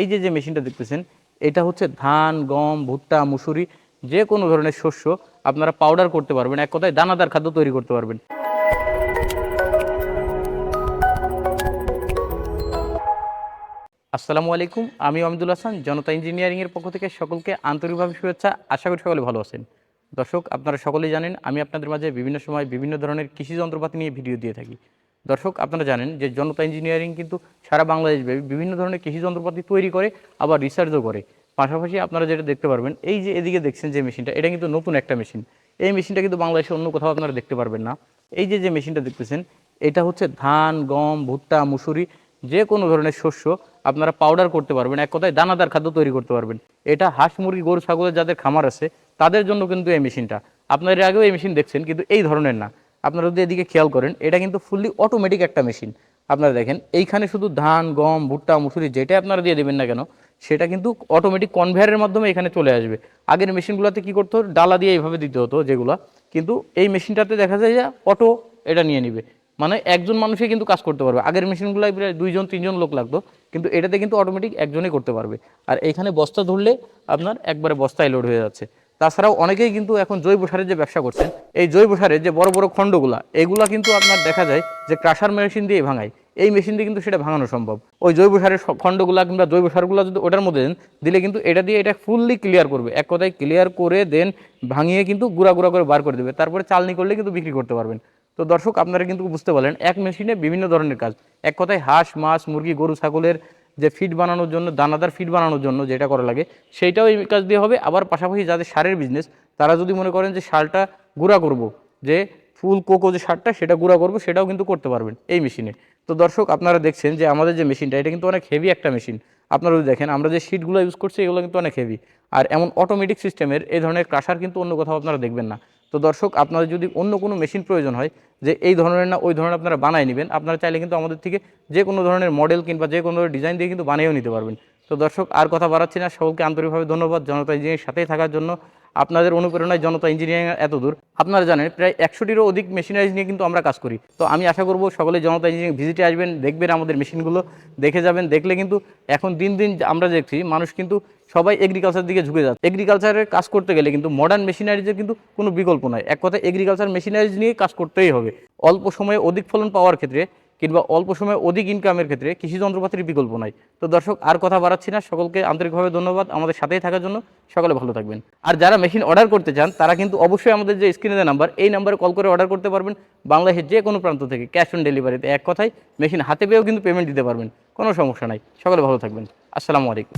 এই যে যে মেশিনটা দেখতেছেন, এটা হচ্ছে ধান, গম, ভুট্টা, মুসুরি, যে কোনো ধরনের শস্য আপনারা পাউডার করতে পারবেন। এক কথায় দানাদার খাদ্য তৈরি করতে পারবেন। আসসালামু আলাইকুম, আমি অমিদুল হাসান, জনতা ইঞ্জিনিয়ারিংয়ের পক্ষ থেকে সকলকে আন্তরিকভাবে শুভেচ্ছা। আশা করি সকলে ভালো আছেন। দর্শক, আপনারা সকলেই জানেন, আমি আপনাদের মাঝে বিভিন্ন সময় বিভিন্ন ধরনের কৃষি যন্ত্রপাতি নিয়ে ভিডিও দিয়ে থাকি। দর্শক, আপনারা জানেন যে জনতা ইঞ্জিনিয়ারিং কিন্তু সারা বাংলাদেশ বিভিন্ন ধরনের কৃষি যন্ত্রপাতি তৈরি করে, আবার রিসার্চও করে। পাশাপাশি আপনারা যেটা দেখতে পারবেন, এই যে এদিকে দেখছেন যে মেশিনটা এটা কিন্তু নতুন একটা মেশিন এই মেশিনটা কিন্তু বাংলাদেশে অন্য কোথাও আপনারা দেখতে পারবেন না। এই যে যে মেশিনটা দেখতেছেন, এটা হচ্ছে ধান, গম, ভুট্টা, মুসুরি, যে কোনো ধরনের শস্য আপনারা পাউডার করতে পারবেন। এক কথায় দানাদার খাদ্য তৈরি করতে পারবেন। এটা হাঁস, মুরগি, গরু, ছাগলের যাদের খামার আছে, তাদের জন্য কিন্তু এই মেশিনটা আপনারা আগেও এই মেশিন দেখছেন, কিন্তু এই ধরনের না। আপনারা যদি এদিকে খেয়াল করেন, এটা কিন্তু ফুললি অটোমেটিক একটা মেশিন আপনারা দেখেন, এইখানে শুধু ধান, গম, ভুট্টা, মুসুরি যেটা আপনারা দিয়ে দেবেন না কেন, সেটা কিন্তু অটোমেটিক কনভেয়ারের মাধ্যমে এখানে চলে আসবে। আগের মেশিনগুলোতে কি করতে, ডালা দিয়ে এইভাবে দিতে হতো যেগুলো, কিন্তু এই মেশিনটাতে দেখা যায় যে অটো এটা নিয়ে নিবে। মানে একজন মানুষই কিন্তু কাজ করতে পারবে। আগের মেশিনগুলো প্রায় দুইজন, তিনজন লোক লাগতো, কিন্তু এটাতে কিন্তু অটোমেটিক একজনই করতে পারবে। আর এইখানে বস্তা ধরলে আপনার একবারে বস্তায় লোড হয়ে যাচ্ছে। তাছাড়াও অনেকেই কিন্তু এখন জৈব সারের যে ব্যবসা করছেন, এই জৈব সারের যে বড় বড় খণ্ডগুলা, এগুলা কিন্তু আপনার দেখা যায় যে ক্রাশার মেশিন দিয়ে ভাঙায়। এই মেশিন দিয়ে কিন্তু সেটা ভাঙানো সম্ভব। ওই জৈব সারের খণ্ডগুলা কিংবা জৈব সারগুলো যদি ওটার মধ্যে দেন, দিলে কিন্তু এটা দিয়ে এটা ফুললি ক্লিয়ার করবে। এক কথায় ক্লিয়ার করে দেন, ভাঙিয়ে কিন্তু গুঁড়া গুঁড়া করে বার করে দেবে। তারপরে চালনি করলে কিন্তু বিক্রি করতে পারবেন। তো দর্শক, আপনারা কিন্তু বুঝতে পারলেন, এক মেশিনে বিভিন্ন ধরনের কাজ। এক কথায় হাঁস, মাছ, মুরগি, গরু, ছাগলের যে ফিড বানানোর জন্য, দানাদার ফিড বানানোর জন্য যেটা করা লাগে, সেইটাও এই কাজ দিয়ে হবে। আবার পাশাপাশি যাদের সারের বিজনেস তারা যদি মনে করেন যে সারটা গুঁড়া করব, যে ফুল কোকো যে সারটা, সেটা গুঁড়া করব, সেটাও কিন্তু করতে পারবেন এই মেশিনে তো দর্শক, আপনারা দেখছেন যে আমাদের যে মেশিনটা এটা কিন্তু অনেক হেভি একটা মেশিন আপনারা যদি দেখেন, আমরা যে শিটগুলো ইউজ করছি, এগুলো কিন্তু অনেক হেভি আর এমন অটোমেটিক সিস্টেমের এই ধরনের ক্রাশার কিন্তু অন্য কোথাও আপনারা দেখবেন না। তো দর্শক, আপনাদের যদি অন্য কোনো মেশিন প্রয়োজন হয় যে এই ধরনের না, ওই ধরনের আপনারা বানায় নেবেন, আপনারা চাইলে কিন্তু আমাদের থেকে যে কোনো ধরনের মডেল কিংবা যে কোনো ডিজাইন দিয়ে কিন্তু বানিয়েও নিতে পারবেন। তো দর্শক, আর কথা বাড়াচ্ছি না। সকলকে আন্তরিকভাবে ধন্যবাদ। জনতা ইঞ্জিনিয়ার সাথেই থাকার জন্য। আপনাদের অনুপ্রেরণায় জনতা ইঞ্জিনিয়ারিং এত দূর। আপনারা জানেন, প্রায় একশোটিরও অধিক মেশিনারিজ নিয়ে কিন্তু আমরা কাজ করি। তো আমি আশা করব সকলে জনতা ইঞ্জিনিয়ারিং ভিজিটে আসবেন, দেখবেন আমাদের মেশিনগুলো দেখে যাবেন, দেখলে কিন্তু এখন দিন দিন আমরা দেখছি, মানুষ কিন্তু সবাই এগ্রিকালচার দিকে ঝুঁকে যাচ্ছে। এগ্রিকালচারের কাজ করতে গেলে কিন্তু মডার্ন মেশিনারিজের কিন্তু কোনো বিকল্প নয় এক কথায় এগ্রিকালচার মেশিনারিজ নিয়ে কাজ করতেই হবে। অল্প সময়ে অধিক ফলন পাওয়ার ক্ষেত্রে কিংবা অল্প সময়ে অধিক ইনকামের ক্ষেত্রে কৃষি যন্ত্রপাতির বিকল্প নাই। তো দর্শক, আর কথা বাড়াচ্ছি না। সকলকে আন্তরিকভাবে ধন্যবাদ। আমাদের সাথেই থাকার জন্য সকলে ভালো থাকবেন। আর যারা মেশিন অর্ডার করতে চান, তারা কিন্তু অবশ্যই আমাদের যে স্ক্রিনে নাম্বার এই নাম্বারে কল করে অর্ডার করতে পারবেন। বাংলাদেশের যে কোনো প্রান্ত থেকে ক্যাশ অন ডেলিভারিতে এক কথায় মেশিন হাতে পেয়েও কিন্তু পেমেন্ট দিতে পারবেন। কোনো সমস্যা নাই। সকলে ভালো থাকবেন। আসসালামু আলাইকুম।